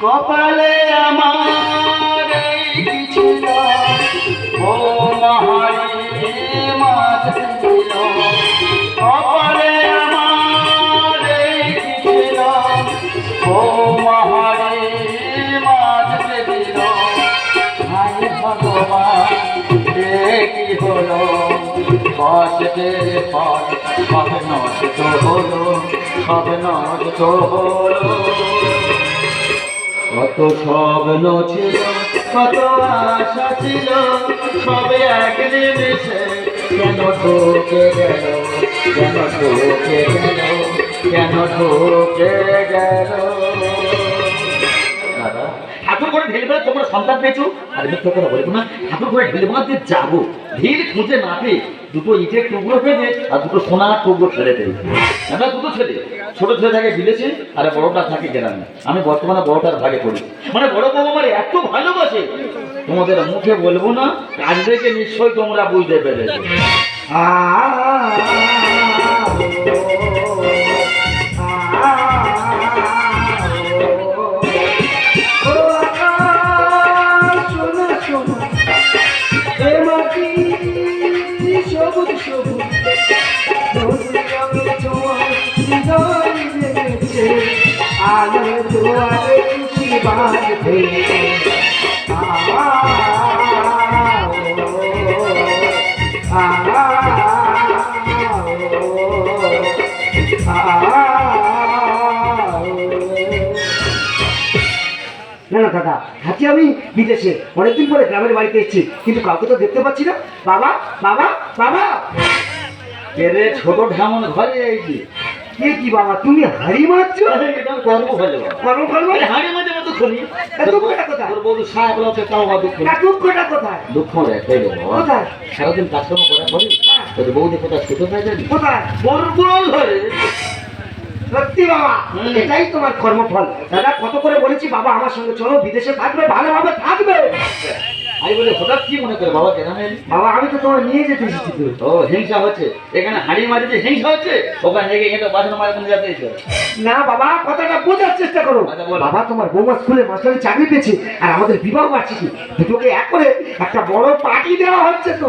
কপালে আমার এই কি ছিল ও মহারি মাছ আমার ও মহারি মাছ ছিল। হাই কি হলো? কষ্টের পর সব হলো। কত স্বপ্ন ছিল কত আশা ছিল, সবে এক নিমেষে কেন ঢোকে গেল, কেন ঢোকে গেল, কেন ঢোকে গেল? দাদা? ঠাকুর করে ঢেলে তোমরা সন্তান পেয়েছ? আর মিথ্যা কথা বলব না। ঠাকুর করে ঢেলে যে যাব। ঢিল খুঁজে না পেয়ে দুটো ইটের টুকরো পেয়ে আর দুটো সোনার টুকরো দেয় আমরা দুটো ছেলে ছোট ছেলে থাকে বিদেশে, আর বড়টা থাকে গ্রামে। আমি বর্তমানে বড়টার ভাগে পড়ি। মানে বড় বাবা আমার এত ভালোবাসে। তোমাদের মুখে বলব না কাজ দেখে নিশ্চয়ই তোমরা বুঝতে পেরেছ। আলো না না, দাদা থাকি আমি বিদেশে অনেকদিন পরে গ্রামের বাড়িতে এসেছি, কিন্তু কাউকে তো দেখতে পাচ্ছি না। বাবা বাবা বাবা! এরে ছোট ঢামন ঘরে এইছি কে কি বাবা তুমি হাড়ি মারছো? কর্ম করব আরে হাড়ি মাঝে মতো খুনি দুঃখটা কোথায়? তোর বউ সাহেব লোকে তাও আমার দুঃখ নেই। দুঃখটা কোথায়? দুঃখ রে রে বাবা। কোথায়? সারাদিন কাজকর্ম করার পরে হ্যাঁ। তোর বউদি কোথায় ছোট হয়ে যাবি কোথায়? বর্বল হয়ে। সত্যি বাবা। এটাই তোমার কর্মফল। দাদা কত করে বলেছি বাবা আমার সঙ্গে চলো বিদেশে থাকবে ভালোভাবে থাকবে। আমি বলি হঠাৎ কি মনে করে বাবা কেন বাবা আমি তো তোমার নিয়ে যেতে এসেছি তো। ও হিংসা হচ্ছে। এখানে হাড়ি মারি যে হিংসা হচ্ছে? ওখানে থেকে এটা বাসন মারে কোন যাতে না বাবা কথাটা বোঝার চেষ্টা করো। আচ্ছা। বাবা তোমার বৌমা স্কুলে মাস্টারি চাকরি পেয়েছে আর আমাদের বিবাহ বার্ষিকী দুটোকে এক করে একটা বড় পার্টি দেওয়া হচ্ছে তো।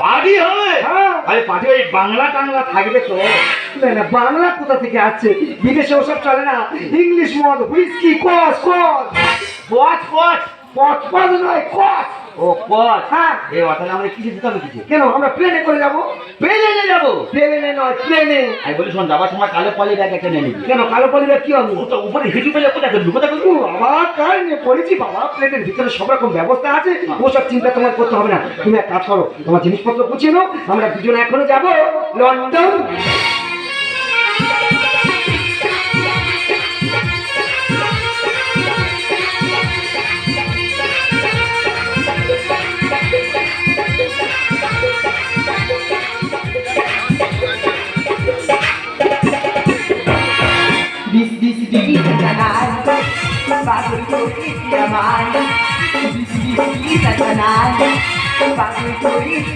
পার্টি হবে? হ্যাঁ। আরে পার্টি ওই বাংলা টাংলা থাকবে তো। না না বাংলা কোথা থেকে আসছে? বিদেশে ওসব চলে না। ইংলিশ মদ হুইস্কি কস কস পচ পচ পচ পচ নয় কস ও পচ হ্যাঁ। এ তাহলে আমরা কিছু দিতে হবে কিছু? কেন আমরা প্লেনে করে যাব? পেলে যাব? প্লেনে নয় প্লেনে আমি বলি শোন যাবার সময় কালো পলি ব্যাগ একটা নিয়ে নিবি। কেন কালো পরিবার কি হবে ওটা উপরে হিটু পেলে কোথায় করবি কোথায় করবি আমার কারণে পড়েছি বাবা প্লেটের ভিতরে সব রকম ব্যবস্থা আছে ওসব চিন্তা তোমার করতে হবে না। তুমি এক কাজ করো তোমার জিনিসপত্র গুছিয়ে নাও আমরা দুজনে এখনও যাব লন্ডন।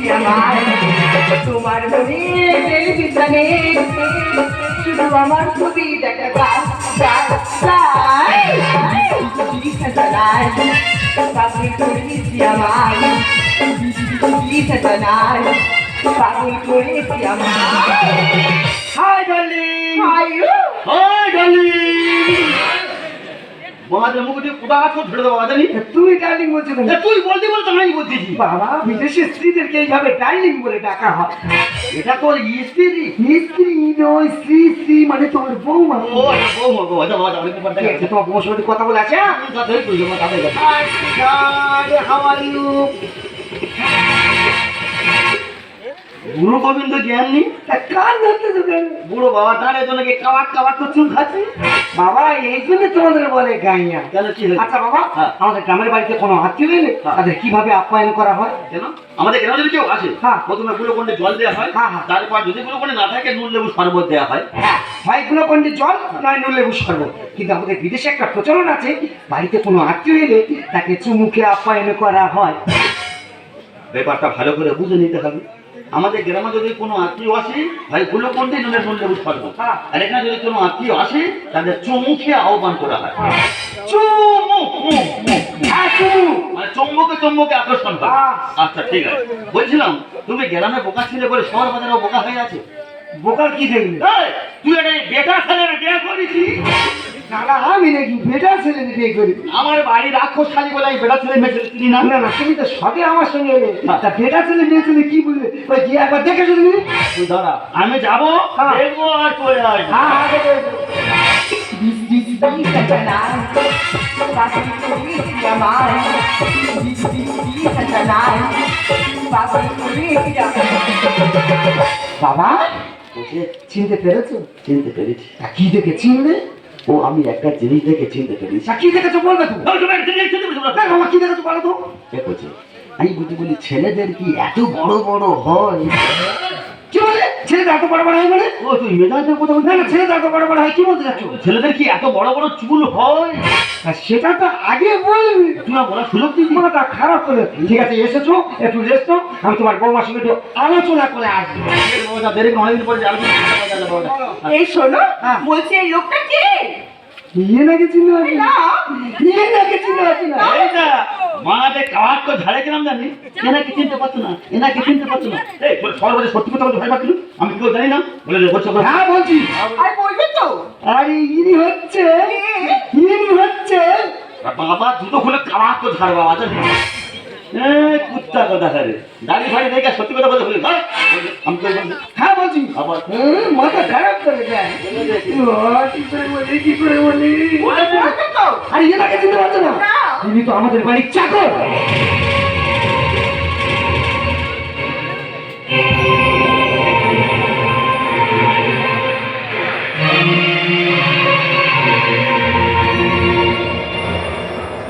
Corriste amar. তোমার মনে টেলিভিশনে শুধু আমার ছবি দেখা যায় পাগল করেছি আমার হাজার পাগল করেছি আমার হাই আয়ু হাই ডার্লিং মুখ কোথা আছো ধরে দেবো জানি তুই ডার্লিং বলছো কেন তুই বলতে বলতে আমি বলতেছি। বাবা বিদেশি স্ত্রীদেরকে এইভাবে ডার্লিং বলে ডাকা হয়। এটা তোর স্ত্রী স্ত্রী নয় শ্রী শ্রী মানে তোমার বৌমা। ও আচ্ছা, বউ মা বউ অনেক ব্যাপার ঠিক তোমার বৌমার কথা বলে আছে তাদের ইউ বুড়ো গোবিন্দ জ্ঞান নেই। কান ধরতে কেন বুড়ো বাবা তার জন্য কি কাবাট কাবাট তো চুল খাচ্ছে। বাবা এই জন্য তোমাদের বলে গাইয়া। কেন কি আচ্ছা বাবা হ্যাঁ। আমাদের গ্রামের বাড়িতে কোনো আত্মীয় হ্যাঁ। তাদের কীভাবে আপ্যায়ন করা হয়? কেন? আমাদের গ্রামে যদি কেউ আসে হ্যাঁ। প্রথমে গ্লুকন্ডে জল দেওয়া হয় হ্যাঁ, হ্যাঁ। তারপর যদি গ্লুকন্ডে না থাকে নুন লেবু শরবত দেওয়া হয়। হ্যাঁ গ্লুকন্ডি জল নয় নুন লেবু শরবত। কিন্তু আমাদের বিদেশে একটা প্রচলন আছে বাড়িতে কোনো আত্মীয় এলে তাকে চুমুকে আপ্যায়ন করা হয়। ব্যাপারটা ভালো করে বুঝে নিতে হবে। আমাদের গ্রামে যদি কোনো আত্মীয় আসে ভাই গ্লুকন্ডে নুনের নুন লেবু শরবত হ্যাঁ। আর এখানে যদি কোনো আত্মীয় আসে তাদের চুমুখে আহ্বান করা হয়। মানে চম্বকে চম্বকে আকর্ষণ করে। আহ। আচ্ছা ঠিক আছে। বলছিলাম তুমি গ্রামে বোকা ছিলে বলে শহর বোকা হয়ে আছে? বোকার কি এই, তুই একটা বেটা ছেলের বিয়ে করেছিস? দাদা আমি নাকি বেটা ছেলে বিয়ে করি আমার বাড়ি রাক্ষস খালি বলে আমি বেটা ছেলে মেয়ে ছেলে না না না তুমি তো সবে আমার সঙ্গে এলে। তা বেটা ছেলে মেয়ে ছেলে কি বলবে ওই গিয়ে একবার দেখে তুই দাঁড়া আমি যাব হ্যাঁ। দেখব আর চলে আসব। হ্যাঁ হ্যাঁ বাবা চিনতে পেরেছ? চিনতে পেরেছি। কি দেখে চিনলে ও আমি একটা জিনিস দেখে চিন্তা করি কি দেখেছ বলবে তুমি? বাবা কি দেখেছ বলো তো? আমি বুঝি বলি ছেলেদের কি এত বড় বড় হয়? কি বলে? ছেলেটা এত বড় বড় হয় মানে ও তুই মেজাজের কথা বলছিস না না ছেলেটা এত বড় বড় হয় কি বলতে যাচ্ছ ছেলেদের কি এত বড় বড় চুল হয়? আর সেটা তো আগে বলবি। তুই না বলার সুযোগ দিবি মাথা খারাপ করে ঠিক আছে এসেছ একটু রেস্ট নাও আমি তোমার বৌমার সঙ্গে একটু আলোচনা করে আসব। দেরি অনেকদিন পরে। এই শোনো হ্যাঁ। বলছি এই লোকটা কে? ইয়ে নাকি চিনতে পারছি না। জানি। এনাকে চিনতে পারছ না এনাকে চিনতে পারছ না। এই তোর সর্বদা সত্যি কথা বলতে ভয় পাচ্ছিল আমি কেউ জানি না বলে বলছো। হ্যাঁ বলছি। আর বলবে তো। আরে ইনি হচ্ছে ইনি হচ্ছে বাবা দুটো খুলে কাওয়াত তো ঝাড় বাবা জানি। কুত্তা কথা হারে দাড়ি ফাড়ি দেখে সত্যি কথা বলতে ভুলে আমি তো হ্যাঁ বলছি। আবার। মাথা খারাপ করে দেয় কি করে বলি কি করে বলি? বলবে তো। আরে এনাকে চিনতে পারছ না? না। তো আমাদের বাড়ির চাকর।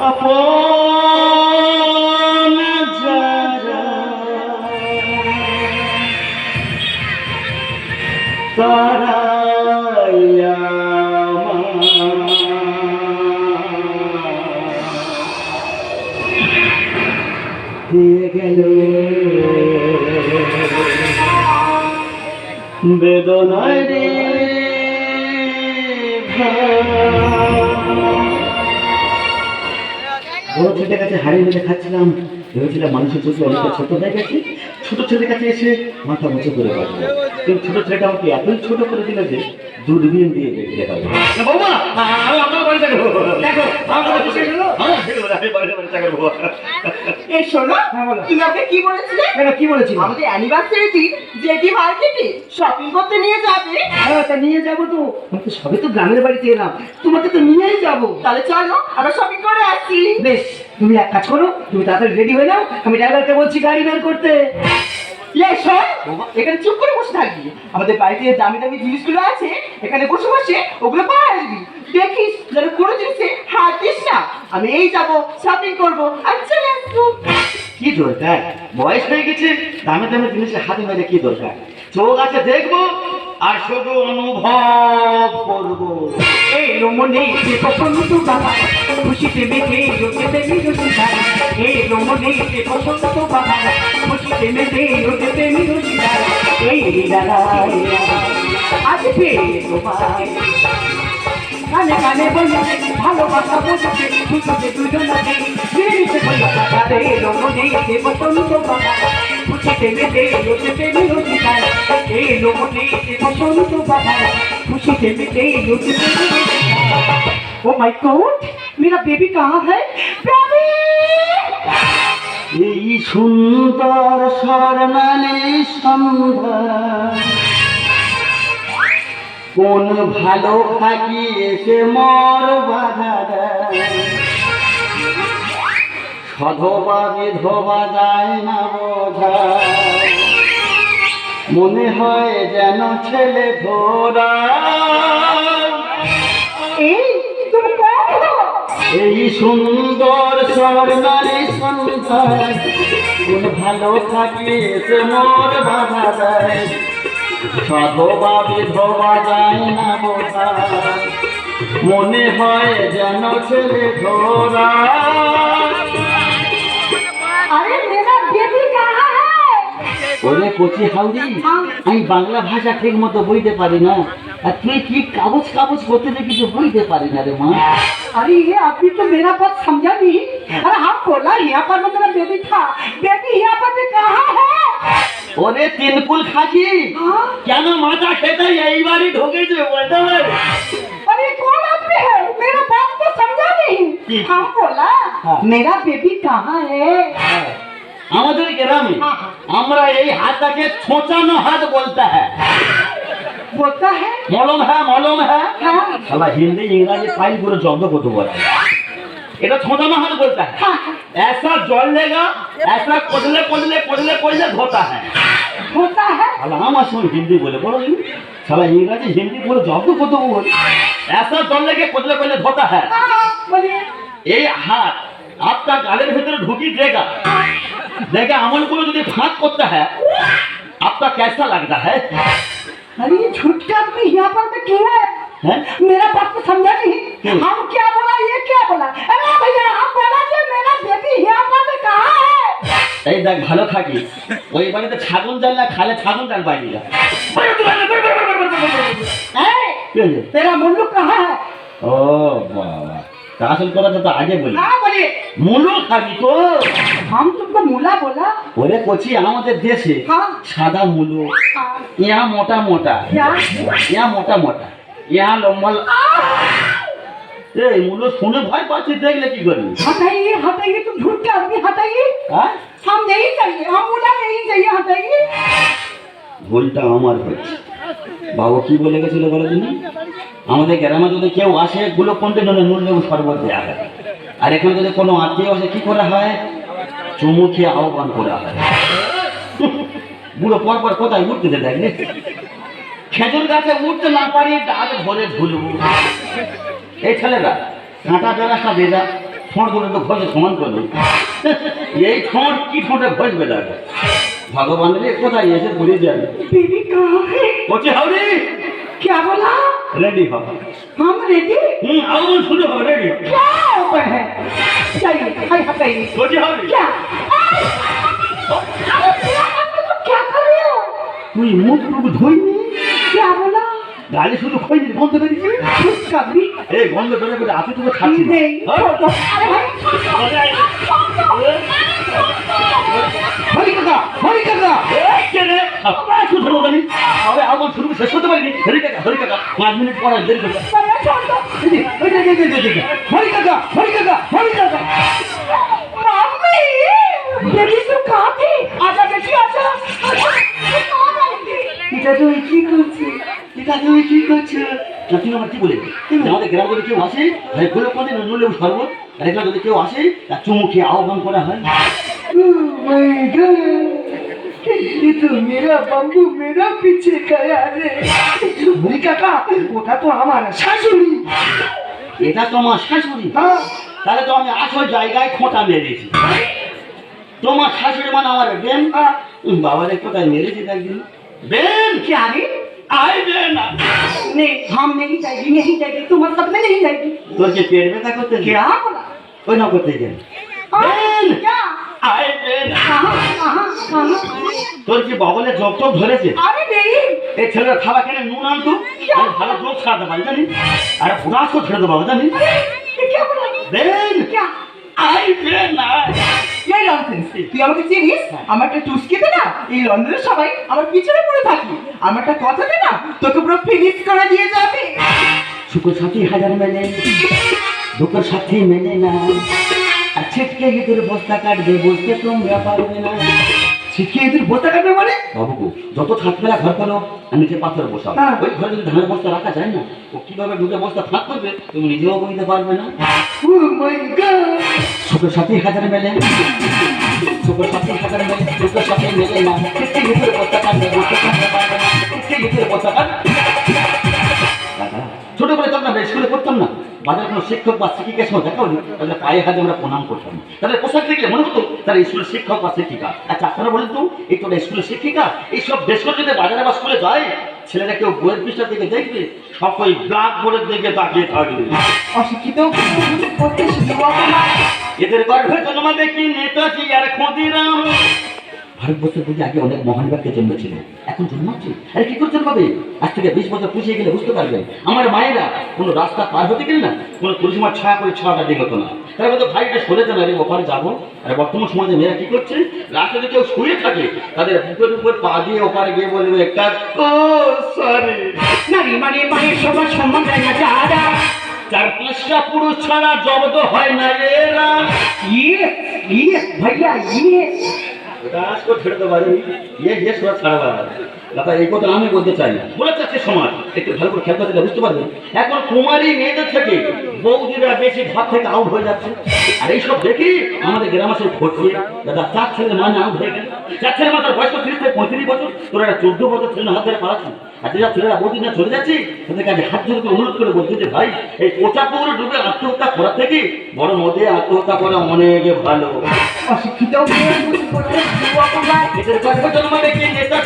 আপন আমার দিয়ে গেল? বেদনায় বড় ছেলের কাছে হারিয়ে মেরে খাচ্ছিলাম। ভেবেছিলাম মানুষের চোখে অনেকটা ছোট হয়ে গেছে। ছোট ছেলের কাছে এসে মাথা উঁচু করে বাঁচবো কিন্তু ছোট ছেলেটা আমাকে এতই ছোট করে দিল যে দূরবীন দিয়ে দেখতে হবে বৌমা আমার হ্যাঁ, আমি বাড়িতে বাড়ি এই শোনো তুমি আমাকে কি বলেছিলে? কেন কি বলেছিল? আমাদের অ্যানিভার্সারি দিন জেটি মার্কেটে শপিং করতে নিয়ে যাবে। হ্যাঁ তা নিয়ে যাব তো। আমি তো সবে তো গ্রামের বাড়িতে এলাম। তোমাকে তো নিয়েই যাব। তাহলে চলো আমরা শপিং করে আসি। বেশ তুমি এক কাজ করো তুমি তাড়াতাড়ি রেডি হয়ে নাও। আমি ড্রাইভারকে বলছি গাড়ি বের করতে। এখানে চুপ করে বসে থাকবি। আমাদের বাড়িতে দামি দামি জিনিসগুলো আছে, এখানে বসে বসে ওগুলো পাহাড় দিবি দেখিস যেন কোনো জিনিসে হাত দিস না। আমি এই যাব শপিং করব, আর চলে আসব। কি দরকার? বয়স হয়ে গেছে, দামে দামে জিনিসের হাতে মেরে কি দরকার? চোখ আছে দেখব, আর শুধু অনুভব করব। এই রমনে যে পছন্দ বাবা, খুশিতে মেতে ওঠেতে মিরসিদা এই রমনে যে পছন্দ বাবা, খুশিতে মেতে ওঠেতে মিরসিদা এই লালাই আসবে তোমায়। কানে কানে বলে ভালোবাসা বলছে খুশিতে দুজনাকে মিলেমিশে বলে কাটাবে রমনে যে পছন্দ বাবা খুশিতে মেতে ওঠেতে মিরসিদা এই রমনে যে পছন্দ বাবা खुशी से मिटे लुटते ओ माय गॉड मेरा बेबी कहाँ है बेबी এই সুন্দর স্বর্ণালী সন্ধ্যা কোন ভালো থাকি এসে মর বাধা সধবা বিধবা যায় না বোঝা। মনে হয় যেন ছেলে ধরা। এই সুন্দর সরকারি সন্তান। কোন ভালো থাকলে সে মর বাধা দেয়। সধবা বিধবা যায় না বোঝা মনে হয় যেন ছেলে ধরা अरे मेरा बेबी कहाँ है ওরে কচি হাউরি আমি বাংলা ভাষা ঠিক মতো বইতে পারি না আর তুই কি কাগজ কাগজ করতে যে কিছু বইতে পারি না রে মা अरे ये अभी तो मेरा बात समझा नहीं अरे हम बोला यहाँ पर मेरा बेबी था बेबी यहाँ पर भी कहाँ है ওরে তিনকুল খাকি हाँ? কেন মাথা খেতে এইবারই ঢুকেছে বলতে পারে अरे कौन आदमी है मेरा बात तो समझा नहीं हम बोला हाँ। मेरा बेबी कहाँ है আমাদের গ্রামে হ্যাঁ। আমরা এই হাতটাকে ছোঁচানো হাত বলতে হ্যাঁ बोलता है মলম হ্যাঁ মলম হ্যাঁ हाँ শালা হিন্দি ইংরাজি ফাইল পুরো জব্দ করতে বলে এটা छोटा महान बोलता है ऐसा जल लेगा ऐसा कोडले कोडले कोडले कोडले धोता है धोता है अलाम आसमान हिंदी बोले बोलो साला इंग्रजी हिंदी बोले जॉब को तो बोल ऐसा जल लेके कोडले कोडले धोता है ये हाथ आपका गाले भीतर ढुकी देगा देखा अमल को यदि फांक करता है आपका कैसा लगता है अरे ये छुटका यहाँ पर क्या है, है? मेरा बात को समझा नहीं हम এই দেখ ভালো থাকি ওই বাড়িতে ছাগল জাল না খালে ছাগল জাল বাইরে যা ए, तेरा मुल्लू कहाँ है ও বাবা তা আসল কথা তো আগে বলি हाँ बोलिए মুলো খাবি তো हम तुमको मूला बोला ওরে কচি আমাদের দেশে हाँ সাদা মুলো हाँ, ইয়া মোটা মোটা क्या ইয়া মোটা মোটা ইয়া লম্বা ল- এই মুলো শুনে ভয় পাচ্ছি দেখলে কি করবি हटाइए हटाइए तुम झूठ के आदमी हटाइए হ্যাঁ हम नहीं चाहिए हम मूला नहीं चाहिए हटाइए ভুলটা আমার হয়েছে বাবু কি বলে গেছিল বলে দিন আমাদের গ্রামে যদি কেউ আসে গুলো কোনটা জন্য নুন লেবু শরবত দেওয়া হয় আর এখানে যদি কোনো আত্মীয় আসে কি করা হয় চুমু খেয়ে আহ্বান করা হয় বুড়ো পর পর কোথায় উঠতে দে দেখলে খেজুর গাছে উঠতে না পারি ডাক ধরে ঝুলবো এই ছেলেরা কাঁটা বেড়াটা বেজা ঠোঁট দুটো তো ঘষে সমান করবে এই ঠোঁট কি ঠোঁটে ঘষবে দেখো ভগবান রে কোথায় এসে ঘুরে যাবে बेबी कहाँ है বলছি হাউরি क्या बोला রেডি হ हम रेडी হুম আগুন শুরু হবে রেডি क्या ऊपर है चाहिए हाय हटाइए বলছি হাউরি क्या अरे भैया, आप लोग क्या कर रहे हो তুই মুখ টুকু ধুইনি क्या बोला গালে শুধু খই দিলি গন্ধ বেরিয়েছে কাঁদবি এই গন্ধ বেরো করে আপনি তোকে খাচ্ছি হ্যাঁ? হরি কাকা হরি কাকা। আরে আমার শুরু শেষ করতে পারিনি। হরি কাকা হরি কাকা পাঁচ মিনিট পরে দেরি করবে হরি কাকা হরি কাকা হরি কাকা হরি কাকা। করছিস না তুই আমার কি বলে আমাদের গ্রামে যদি কেউ আসে ভাই গুলো কোনদিন নুন লেবু শরবত আর এখানে যদি কেউ আসে তার চুমু খেয়ে আহ্বান করা হয় Oh my God! ये तो मेरा बम्बू मेरा पीछे गया रे हरी काका ওটা তো আমার শাশুড়ি এটা তোমার শাশুড়ি হ্যাঁ তাহলে তো আমি আসল জায়গায় খোঁটা মেরেছি তোমার শাশুড়ি মানে আমার বেন উম, বাবারে কোথায় মেরেছি একদিন বেন क्या रे আই বেন नहीं हम नहीं जाएगी नहीं जाएगी तुम्हारे साथ में नहीं जाएगी তোর কি পেট ব্যথা করতে क्या बोला ওই না করতে গেল हाँ, बेन क्या আই বেন कहाँ कहाँ कहाँ তোর কি বগলে জব টব ধরেছে अरे नहीं এই ছেলের খাবার খেলে নুন আনতো আমি ভালো জোর ছাড়াতে পারি জানি আর ফুটাস করে ছেড়ে দেবো জানি ये क्या बोला বেন क्या আই বেন আই এই ননসেন্স তুই আমাকে চিনিস? আমার একটা চুস্কি দে না, এই লন্ডনের সবাই আমার পিছনে পড়ে থাকি। আমার একটা কথা দে না, তোকে পুরো ফিনিশ করে দিয়ে যাবে। সুখ সাথী হাজার মেনে দুটো সাথী মেনে না। আর ছিটকে গিয়ে বস্তা কাটবে, বলতে তোমরা পারবে না। শিখিয়ে এদের বোতা কাটবে মানে? বাবুকু যত ফেলা ঘর করো আর নিচে পাথর বসাও হ্যাঁ। ওই ঘরে যদি ধানের বস্তা রাখা যায় না ও কীভাবে ঢুকে বস্তা ফাঁক করবে তুমি নিজেও বইতে পারবে না। গড! শুক্র হাজার মেলে। শুক্র সাথী হাজার মেলে দুটো সাথে মেলে না। ছিটকে গিয়ে বস্তা কাটবে বলতে তোমরা পারবে না গিয়ে বস্তা কাটবে দাদা, ছোটবেলায় তো আমরা স্কুলে পড়তাম না। বাজার কোনো শিক্ষক বা শিক্ষিকার সঙ্গে দেখা হলে তাদের পায়ে হাতে আমরা প্রণাম করতাম। তাদের পোশাক দেখলে মনে হতো তারা স্কুলের শিক্ষক বা শিক্ষিকা। আচ্ছা আপনারা বলেন তো এই তোরা স্কুলের শিক্ষিকা এইসব করে যদি বাজারে বা স্কুলে যায়? ছেলেরা কেউ বইয়ের পৃষ্ঠার দিকে দেখবে সকল ব্ল্যাক বোর্ডের দিকে তাকিয়ে থাকবে। অশিক্ষিত না এদের গর্ভে জন্মাবে কি নেতাজি আর ক্ষুদিরাম। ভারতবর্ষের বুঝি আগে অনেক মহান ব্যক্তি জন্মেছিল এখন জন্মাচ্ছে? আরে কি করছেন জন্মাবে আজ থেকে বিশ বছর পুষিয়ে গেলে বুঝতে পারবেন আমার মায়েরা কোনো রাস্তা পার হতে গেলে না কোনো পরিসীমার ছায়া করে ছাড়াটা হতো না। তার মধ্যে ভাইটা সরেছে না রে ওখানে যাব। আর বর্তমান সমাজে মেয়েরা কি করছে? রাস্তাতে কেউ শুয়ে থাকে তাদের বুকের উপর পা দিয়ে ওপারে গিয়ে বলবে একটা ও সরি। নারী মানে মায়ের সবার সম্মান দেয় না যারা। চার পাঁচটা পুরুষ ছাড়া জব্দ হয় না এরা। ইয়ে ইয়ে ভাইয়া ইয়ে। কাজ করে ছেড়ে ইয়ে ইয়ে কথা আমি বলতে চাই না। বলে ভালো করে বুঝতে এখন কুমারী মেয়েদের থেকে বৌদিরা বেশি ভাব থেকে আউট হয়ে যাচ্ছে। আর এইসব দেখি আমাদের গ্রামে সে ঘটছে দাদা চার ছেলের মানে আউট হয়ে গেল। চার ছেলের মাথার বয়স তো তিরিশ থেকে পঁয়ত্রিশ বছর তোরা একটা চোদ্দ বছর ছেলে হাত ধরে পালাচ্ছি। আর যেসব ছেলেরা বৌদি না চলে যাচ্ছে তাদের কাছে হাত ধরে অনুরোধ করে বলছে যে ভাই এই কোচা পুকুরে ডুবে আত্মহত্যা করা থেকে বড় নদে আত্মহত্যা করা অনেক ভালো। অশিক্ষিত এদের কাছে জন্মাবে নেতা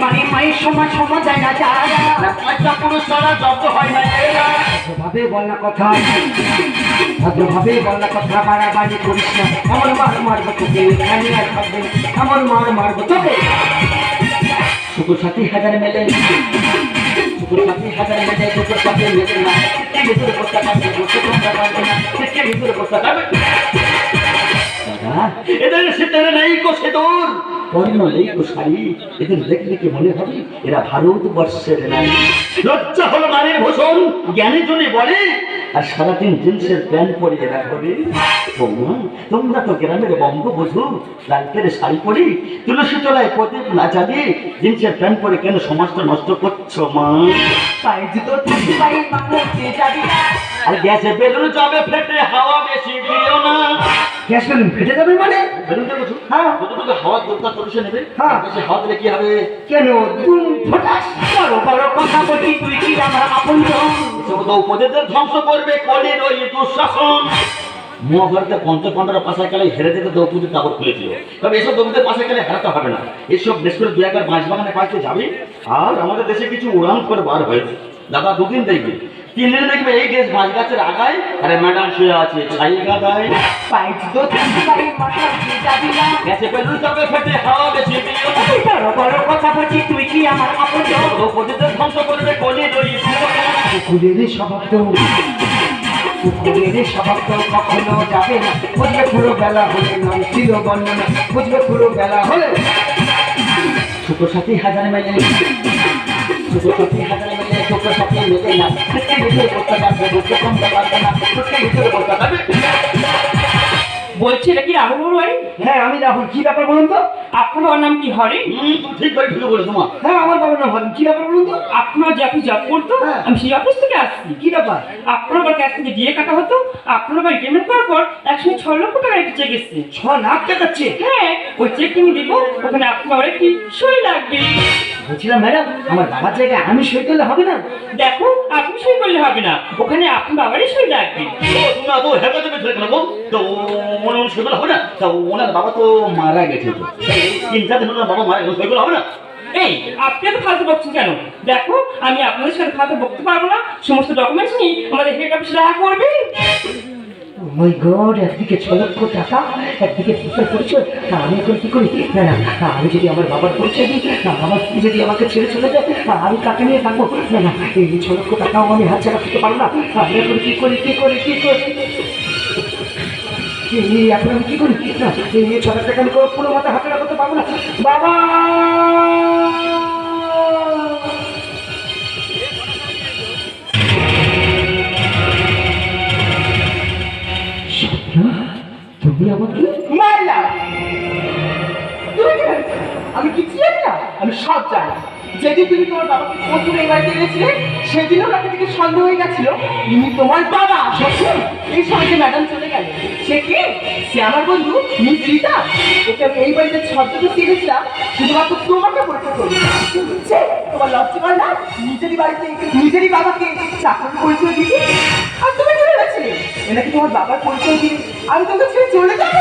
মানে মায়ের সমান সম্মান দেয় না যারা পাঁচটা পুরুষ ছাড়া জব্দ হয় না দাদা, এদের সেতুর পরিণ শাড়ি? এদের দেখলে কি মনে হবে? এরা ভারতবর্ষের নারী। লজ্জা হলো নারীর ভূষণ জ্ঞানী জনে বলে। আর সারাদিন জিন্সের প্যান্ট পরে এরা বৌমা তোমরা তো গ্রামের বঙ্গ বুঝু লালকের শাড়ি পরি তুলসী তলায় প্রদীপ না জ্বালিয়ে জিন্সের প্যান্ট পরে কেন সমাজটা নষ্ট করছ মা? পায়ে জুতো আর গ্যাসে বেলুন যাবে ফেটে হাওয়া বেশি দিও না। গ্যাস বেলুন ফেটে যাবে মানে? বেলুন। হ্যাঁ। যতটুকু হাওয়া দরকার ততটুকু নেবে। হ্যাঁ। বেশি হাওয়া দিলে কি হবে কেন? তুম ফটাস বড় বড় কথা বলি তুই কি আমার আপন এসব দ্রৌপদীদের ধ্বংস করবে কলির ওই দুঃশাসন। মহাভারতে পঞ্চপাণ্ডরা পাশায় কালে হেরে যেতে দ্রৌপদীর কাপড় খুলেছিল। তবে এসব দ্রৌপদীর পাশে কালে হারাতে হবে না। এসব দেশ করে দু একবার বাঁশ বাগানে পাইতে যাবে। আর আমাদের দেশে কিছু উড়ান করে বার হয়েছে। দাদা দুদিন দেখবে তিন দেখবে এই দেশ বাঁশ গাছের আগায় আরে ম্যাডাম শুয়ে আছে ছাই গাদায়। পায়ে মাথাতে যাবি না গ্যাসে বেলুন যাবে ফেটে হাওয়া দিও বড় বড় কথা বলছি তুই কি আমার আপন ধ্বংস করবে কলির ওই দুঃশাসন কুকুরের স্বভাব তো কুকুরের স্বভাব তো কখনো যাবে না। বুঝবে পুরো বেলা হলে নাম ছিল বর্ণনা বুঝবে পুরো বেলা হলে। ছোট সাথী হাজার মেলে ছোট সাথী হাজার মেলে ছোট সাথী মেলে না সত্যি ভিতরে বসতে পারবে বসতে কমতে পারবে না সত্যি ভিতরে বসতে পারবে বলছি এটা কি রাহুল বাবুর বাড়ি? হ্যাঁ আমি রাহুল। কি ব্যাপার বলুন তো? আপনার বাবার নাম কি হরে হুম তুমি ঠিক করে ঢুকে বলেছ মা। হ্যাঁ আমার বাবার নাম হরেন কি ব্যাপার বলুন তো? আপনার যে অফিস জব করতো হ্যাঁ। আমি সেই অফিস থেকে আসছি। কি ব্যাপার? আপনার বাবার কাছ থেকে দিয়ে কাটা হতো আপনার বাড়ি পেমেন্ট করার পর একশো ছ লক্ষ টাকা একটা চেক এসছে। ছ লাখ টাকা চেক হ্যাঁ ওই চেক তুমি দিব ওখানে আপনার বাবার একটি সই লাগবে? বলছিলাম ম্যাডাম আমার বাবার জায়গায় আমি সই করলে হবে না? দেখো আপনি সই করলে হবে না। ওখানে আপনার বাবারই সই লাগবে হেঁটে দেবে তো মনে মনে হবে না? তা ওনার বাবা তো মারা গেছে তো। তিন চার দিন বাবা মারা গেছে সেগুলো হবে না? এই আপনি এত ফালতু বকছেন কেন? দেখো আমি আপনাদের সাথে ফালতু বকতে পারব না। সমস্ত ডকুমেন্টস নিয়ে আমাদের হেড অফিসে দেখা করবে? ওই গড একদিকে ছ লক্ষ টাকা একদিকে পিতার পরিচয়। তা আমি এখন কী করি? না না না, আমি যদি আমার বাবার পরিচয় দিই না, স্ত্রী যদি আমাকে ছেড়ে চলে যায় না, আমি কাকে নিয়ে থাকব। না না এই ছ লক্ষ টাকাও আমি হাত ছাড়া খেতে পারব না। আমি এখন কী করি কী করি কী করি? এখন আমি কি করি? না এই ছ লাখ টাকা আমি কোনো মাথা হাতছাড়া করতে পারব না। বাবা! তুমি আমাকে মারলাম আমি কি জানি না। আমি সব জানি। যেদিন তুমি তোমার বাবাকে ফোন করে বাড়িতে এনেছিলে, সেদিনও তাকে থেকে সন্দেহ হয়ে গেছিল, ইনি তোমার বাবা। এই যে ম্যাডাম চলে গেল। সে কে? সে আমার বন্ধু মিস রীতা ওকে আমি এই বাড়িতে ছদ্মকে চেয়েছিলাম, শুধুমাত্র তোমাকে পরীক্ষা করব। সে তোমার লজ্জা করে না? নিজেরই বাড়িতে নিজেরই বাবাকে চাকরি পরিচয় দিতে আর তুমি কি ভেবেছিলে? এনাকে তোমার বাবার পরিচয় দিয়ে আমি তোকে ছেড়ে চলে যাব?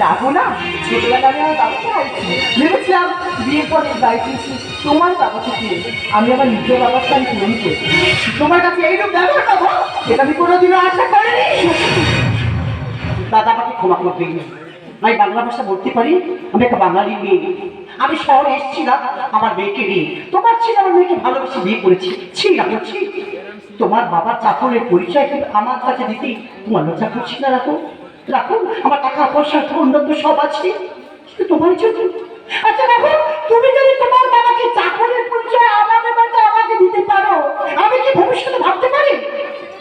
না গো, না। ছোটবেলা আমি আমার বাবাকে হারিয়েছি। ভেবেছিলাম বিয়ের পরে দায়িত্ব এসে তোমার বাবাকে দিয়ে আমি আমার নিজের বাবার স্থান পূরণ করছি তোমার কাছে এইরূপ ব্যবহার পাবো সেটা আমি কোনোদিনও আশা করিনি। দাদা আমাকে ক্ষমা করবে আমি বাংলা ভাষা বলতে পারি? আমি একটা বাঙালি মেয়ে। আমি শহরে এসেছিলাম, আমার মেয়েকে নিয়ে। তোমার ছেলে আমার মেয়েকে ভালোবেসে বিয়ে করেছি। ছি রাখো ছি। তোমার বাবার চাকরের পরিচয় আমার কাছে দিতে? তোমার লজ্জা করছি না, রাখো। রাখো, আমার টাকা পয়সা উন্নত সব আছে। তোমার জন্য। আচ্ছা রাখো, তুমি যদি তোমার বাবাকে চাকরের পরিচয় আমাদের আমাকে দিতে পারো, আমি কি ভবিষ্যতে ভাবতে পারি?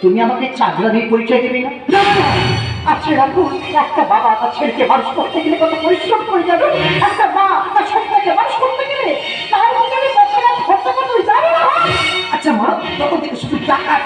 তুমি আমাকে চাকরানির পরিচয় দেবে না। না। আচ্ছা একটা বাবা তার ছেলেকে মানুষ করতে গেলে কত পরিশ্রম করে যাবে একটা মা তার সন্তানকে মানুষ করতে গেলে তার মধ্যে আচ্ছা মা, তখন থেকে শুধু টাকা